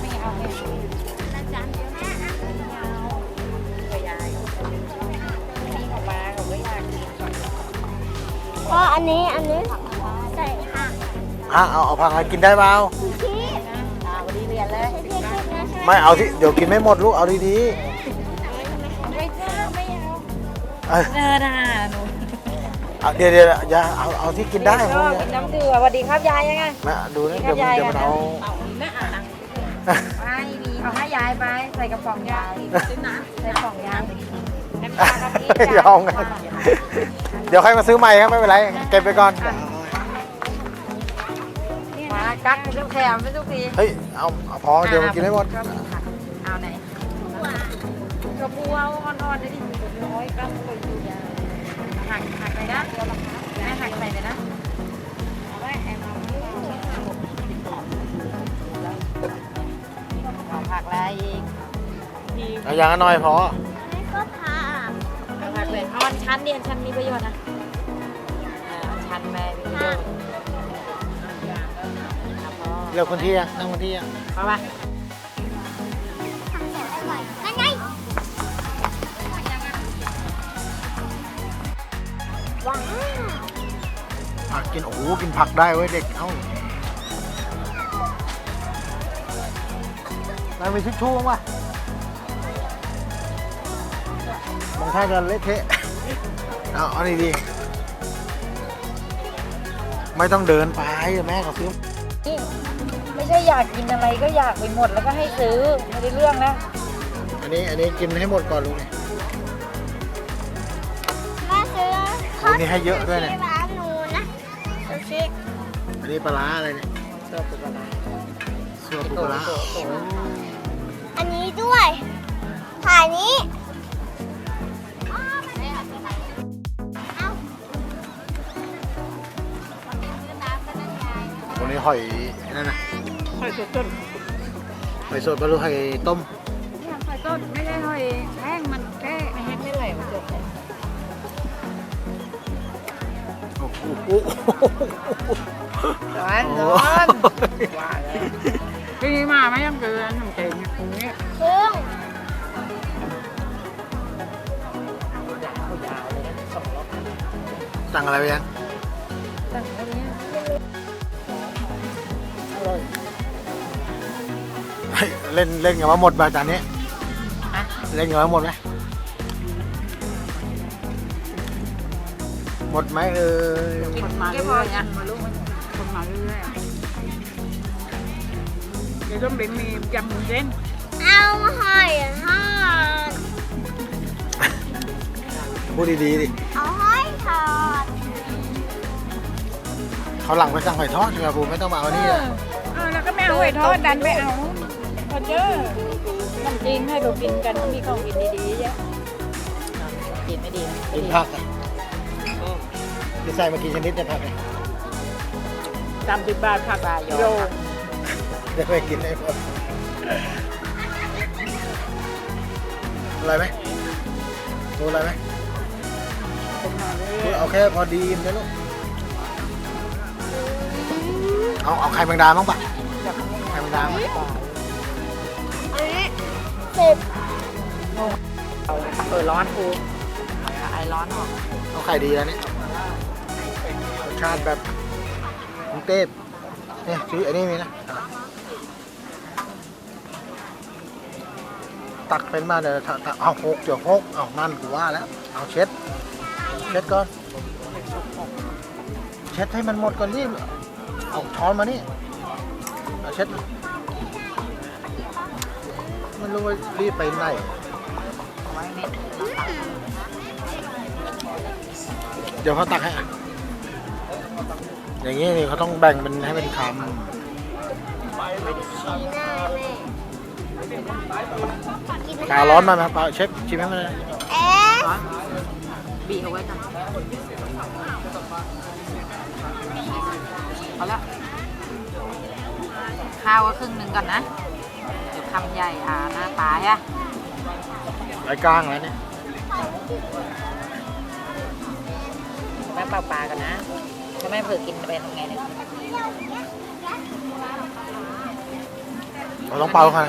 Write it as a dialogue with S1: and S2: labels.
S1: ไม่เอาไม่เอา
S2: ละจานเดียวแม่อะ
S1: ไม่เอาไปยายนี่เขามาเขาก็อยากกินก่อน
S2: พ่ออันนี้อันนี้ใส่ค่ะ
S3: อะเอาเอาผักอะไรกินได้เปล่า
S2: พี่
S1: อ่าวันนี้เรียนเลย
S2: ใส่พี่ชุดนะใช่ไหม
S3: ไม่เอาที่เดี๋ยวกินไม่หมดลูกเอาดี
S1: ไม่เจอไม่เอา
S3: ๆเอ้ย
S1: เออน่าหนู
S3: เอาเดี๋ยวเดี๋ยวอย่าเอาเอาที่กินได้พวก
S1: ชอบ
S3: เนี้
S1: กิ
S3: ย
S1: นน้ำเดือสวัสดีครับยายยังไง
S3: แม่ดูนะ
S1: นี่
S3: เดี๋
S1: ค
S3: ย
S1: รั
S3: ว
S1: บ
S3: มัน
S1: ยาย
S3: เดี๋ยวมันเอา
S1: เอาแม่อ่าน ไม่มีเอาให้ยายไป ใส่กระป๋องยายซื้อน้ำใส่กระป๋องยายน้ำตาลกะทิ
S3: ยอมกันเดี๋ยวใครมาซื้อใหม่ครับไม่เป็นไร เก็บไปก่อน
S1: มากักทุกแถมไม่ทุกที
S3: เฮ้ย เอาเอาพอเดี๋ยวมันกินไม่หมด
S1: ก็มีผักเอาไหนกระปูเอาอ่อนๆเลยดิร้อยกรัมเลยดูยาหักหักไปนะเดี๋ยวราคาแม่หักใส่เลยนะ อาผักอะไรอีกที
S3: เอาอย่างละหน่อยพอ
S2: ไม่ก็พา
S1: เอาผักเลยเอาอันชั้นดิอันชั้นมีประโยชน์นะอ่าอันชั้นแม่มีประโยชน์เอาพอ
S3: เลือกคนที่อะนั่งคนที่อะ
S1: เอาไป
S2: ทำเสร็จได้ไหมนั่นไงว้าว
S3: ผักกินโอ้โหกินผักได้เว้ยเด็กเอ้า นายมีทิชชู่บ้างปะมองท่าจะเละเทะ เอาเอาดีดีๆไม่ต้องเดินไปแม่เขาซื้อ
S1: นี่ไม่ใช่อยากกินอะไรก็อยากไปหมดแล้วก็ให้ซื้อไม่ได้เรื่องนะ
S3: อันนี้อันนี้กินให้หมดก่อนลูกเนี่ย
S2: แม่ซื้อ
S3: โอ้นี่ให้เยอะด้วยเนี่ย
S2: ที่ร้านหนูนะซูชิ
S3: อันนี้ปลาร้าอะไรเนี่ย
S1: ชอบเป็นอะไร
S3: เสื้อปูปลาร้า
S1: โตโตโต
S2: อันนี้ด้วยถ่ายนี้เอ้า
S3: วันนี้หอยนั่นน่ะ
S1: หอยสดต้น
S3: หอยสดปลาลูกหอยต้ม
S1: หอยต้นไม่ใช่หอยแห้งมันแค่ไม่แห้งไม่ไหลมันจบเลย
S3: โอ้โห
S1: ร้อนร้อนว่าแล้วพี่มาไม่ยังเกินทำเก่ง สั่งอะ
S3: ไรไปยัง
S1: ตั้งตรงนี้อร่อย
S3: เฮ้ยเล่นเล่นกันมาหมดไปจานนี้
S1: อะ
S3: เล่นกันมาหมดไหมหมดไหมเอ่ย
S1: คนมาเรื่อยๆอะมาลูกคนมาเรื่อยๆเดี๋ยวต้องเป็นมียำหมูเส้น
S2: เอาหอยทอด
S3: พูดดีๆดิ
S2: เอาหอยทอด
S3: เขาวหลังไปสั่งหอยทอดดีกว่าปูไม่ต้องมาเอานี่อะ
S1: เออแล้วก็ไม่เอาหอยทอดดันไม่เอาพอเจอน้ำจีนให้เรากินกันมีของกินดีๆเยอะกินไม่ดี
S3: กินผักอะจะใส่มากี่ชนิดเนี่ยผักเนี่ย
S1: สามสิบบาทผักโย
S3: จะไปกินได้หมดอะไรไหมดูอะไรไหม
S1: คนมาเรื่
S3: ดู
S1: อย
S3: เอาแค่พอดีนะลูก เอาเอาไข่แมงดาบ้างปะ
S1: ๆจับ
S3: ไข่แมงดามั้ย
S2: อันนี้สิบ
S1: เออร้อนกูไอร้อนออก
S3: เอาไข่ดีแล้วเนี่ยรสชาติแบบกรุงเทพเนี่ยซื้ออันนี้มีนะ ตักเป็นมาเดี๋ยวถ้าถ้าเอาหกเดี๋ยวหกเอานั่นกูว่าแล้ว เอาเช็ด เช็ดก่อน เช็ดให้มันหมดก่อนดิ เอาช้อนมานี่เอาเช็ดมันรู้ว่ารีบไปไหน
S1: เดี๋
S3: ยวเขาตักให้อย่างนี้นี่เขาต้องแบ่งเป็นให้เป็นคำปลาร้อนมาไหมปลาเชฟชิมให้มันเลย
S2: เอ๊ะ
S1: บีเอาไว้ก่อนเอาละข้าวก็ครึ่งหนึ่งก่อนนะเดี๋ยวคำใหญ่อ่าหน้าตายอะ
S3: ไอ้กลางแล้วเนี่ย
S1: แม่เปล่าปลากันนะถ้าแม่เผื่อกินจะเป็นยังไงเนี่ย
S3: เราต้องเป่าค่ะ